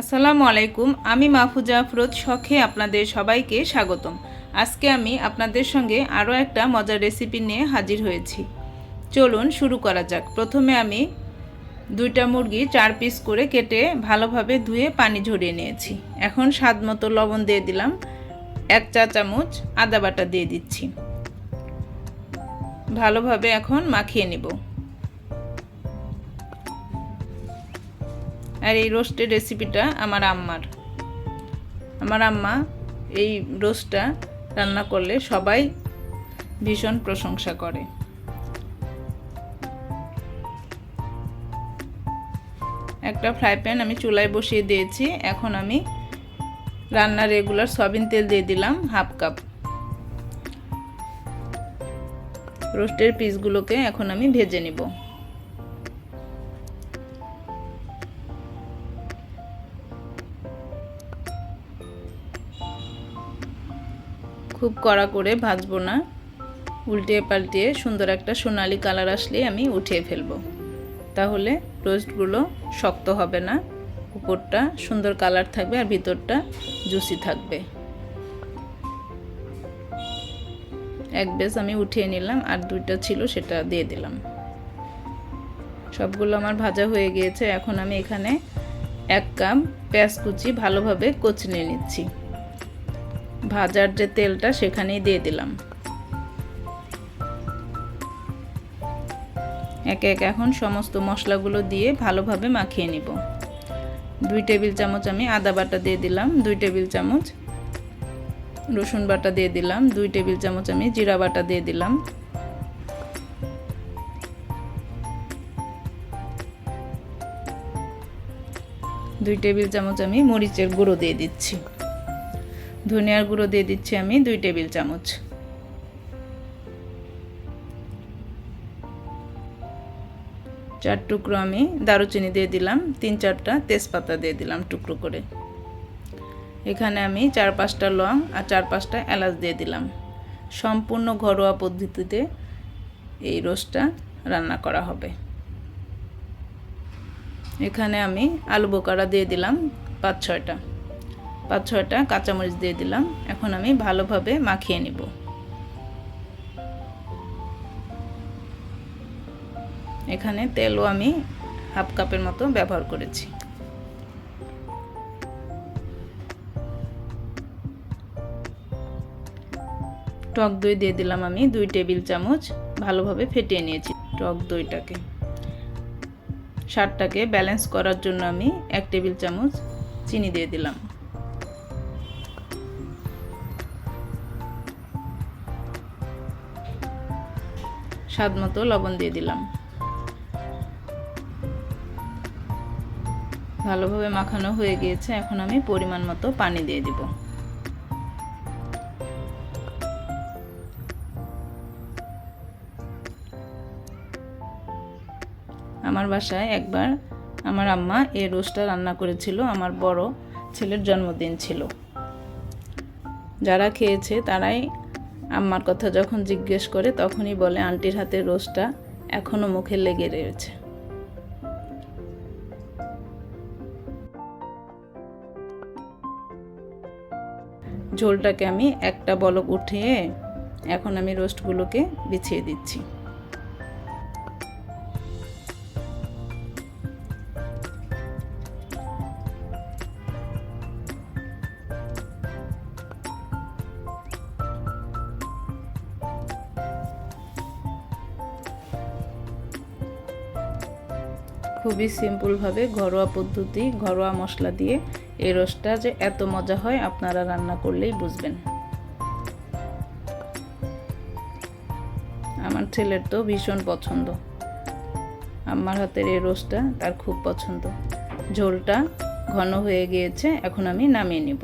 আসসালামু আলাইকুম, আমি মাহফুজা আফরোজ শখে আপনাদের সবাইকে স্বাগতম। আজকে আমি আপনাদের সঙ্গে আরও একটা মজার রেসিপি নিয়ে হাজির হয়েছি। চলুন শুরু করা যাক। প্রথমে আমি দুইটা মুরগি চার পিস করে কেটে ভালোভাবে ধুয়ে পানি ঝরিয়ে নিয়েছি। এখন স্বাদ মতো লবণ দিয়ে দিলাম। এক চা চামচ আদা বাটা দিয়ে দিচ্ছি। ভালোভাবে এখন মাখিয়ে নেব। আর এই রোস্টের রেসিপিটা আমার আম্মার। আমার আম্মা এই রোস্টটা রান্না করলে সবাই ভীষণ প্রশংসা করে। একটা ফ্রাই প্যান আমি চুলায় বসিয়ে দিয়েছি, এখন আমি রান্নার রেগুলার সয়াবিন তেল দিয়ে দিলাম হাফ কাপ রোস্টের পিসগুলোকে এখন আমি ভেজে নিব। খুব কড়া করে ভাজবো না। উল্টিয়ে পাল্টিয়ে সুন্দর একটা সোনালি কালার আসলে আমি উঠিয়ে ফেলব। তাহলে রোস্টগুলো শক্ত হবে না, উপরটা সুন্দর কালার থাকবে আর ভিতরটা জুসি থাকবে। এক বেস আমি উঠিয়ে নিলাম আর দুইটা ছিল সেটা দিয়ে দিলাম। সবগুলো আমার ভাজা হয়ে গিয়েছে, এখন আমি এখানে এক কাপ পেঁয়াজ কুচি ভালোভাবে কচলে নিচ্ছি। ভাজার যে তেলটা সেখানেই দিয়ে দিলাম। একে একে এখন সমস্ত মশলাগুলো দিয়ে ভালোভাবে মাখিয়ে নিব। দুই টেবিল চামচ আমি আদা বাটা দিয়ে দিলাম, দুই টেবিল চামচ রসুন বাটা দিয়ে দিলাম, দুই টেবিল চামচ আমি জিরা বাটা দিয়ে দিলাম। দুই টেবিল চামচ আমি মরিচের গুঁড়ো দিয়ে দিচ্ছি। ধনিয়ার গুঁড়ো দিয়ে দিচ্ছি আমি দুই টেবিল চামচ। চার টুকরো আমি দারুচিনি দিয়ে দিলাম, তিন চারটা তেজপাতা দিয়ে দিলাম টুকরো করে। এখানে আমি চার পাঁচটা লং আর চার পাঁচটা এলাচ দিয়ে দিলাম। সম্পূর্ণ ঘরোয়া পদ্ধতিতে এই রোস্টটা রান্না করা হবে। এখানে আমি আলু বোকারা দিয়ে দিলাম পাঁচ ছয়টা। পাঁচ ছয়টা কাঁচামরিচ দিয়ে দিলাম। এখন আমি ভালোভাবে মাখিয়ে নিব। এখানে তেলও আমি হাফ কাপের মতো ব্যবহার করেছি। টক দই দিয়ে দিলাম আমি দুই টেবিল চামচ। ভালোভাবে ফেটিয়ে নিয়েছি টক দইটাকে। স্বাদটাকে ব্যালেন্স করার জন্য আমি এক টেবিল চামচ চিনি দিয়ে দিলাম। স্বাদ মতো লবণ দিয়ে দিলাম। ভালোভাবে মাখানো হয়ে গিয়েছে, এখন আমি পরিমাণ মতো পানি দিয়ে দিব। আমার বাসায় একবার আমার আম্মা এই রোস্টটা রান্না করেছিল, আমার বড় ছেলের জন্মদিন ছিল। যারা খেয়েছে তারাই আম্মার কথা যখন জিজ্ঞেস করে, তখনই বলে, আন্টির হাতের রোজটা এখনও মুখে লেগে রয়েছে। ঝোলটাকে আমি একটা বলক উঠিয়ে এখন আমি রোস্টগুলোকে বিছিয়ে দিচ্ছি। খুবই সিম্পলভাবে ঘরোয়া পদ্ধতি, ঘরোয়া মশলা দিয়ে এই রসটা যে এত মজা হয় আপনারা রান্না করলেই বুঝবেন। আমার ছেলের তো ভীষণ পছন্দ। আমার হাতের এই রোস্টটা তার খুব পছন্দ। ঝোলটা ঘন হয়ে গিয়েছে, এখন আমি নামিয়ে নিব।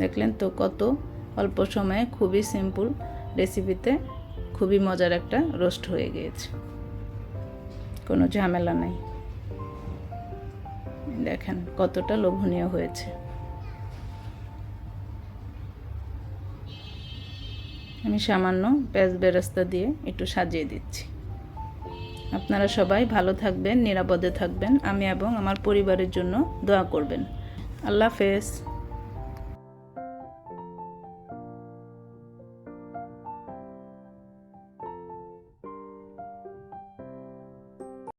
দেখলেন তো কত অল্প সময়ে খুবই সিম্পল রেসিপিতে খুবই মজার একটা রোস্ট হয়ে গিয়েছে। কোনো ঝামেলা নাই। দেখেন কতটা লোভনীয় হয়েছে। আমি সামান্য পেঁয়াজ বেরাস্তা দিয়ে একটু সাজিয়ে দিচ্ছি। আপনারা সবাই ভালো থাকবেন, নিরাপদে থাকবেন। আমি এবং আমার পরিবারের জন্য দোয়া করবেন। আল্লাহ হাফেজ।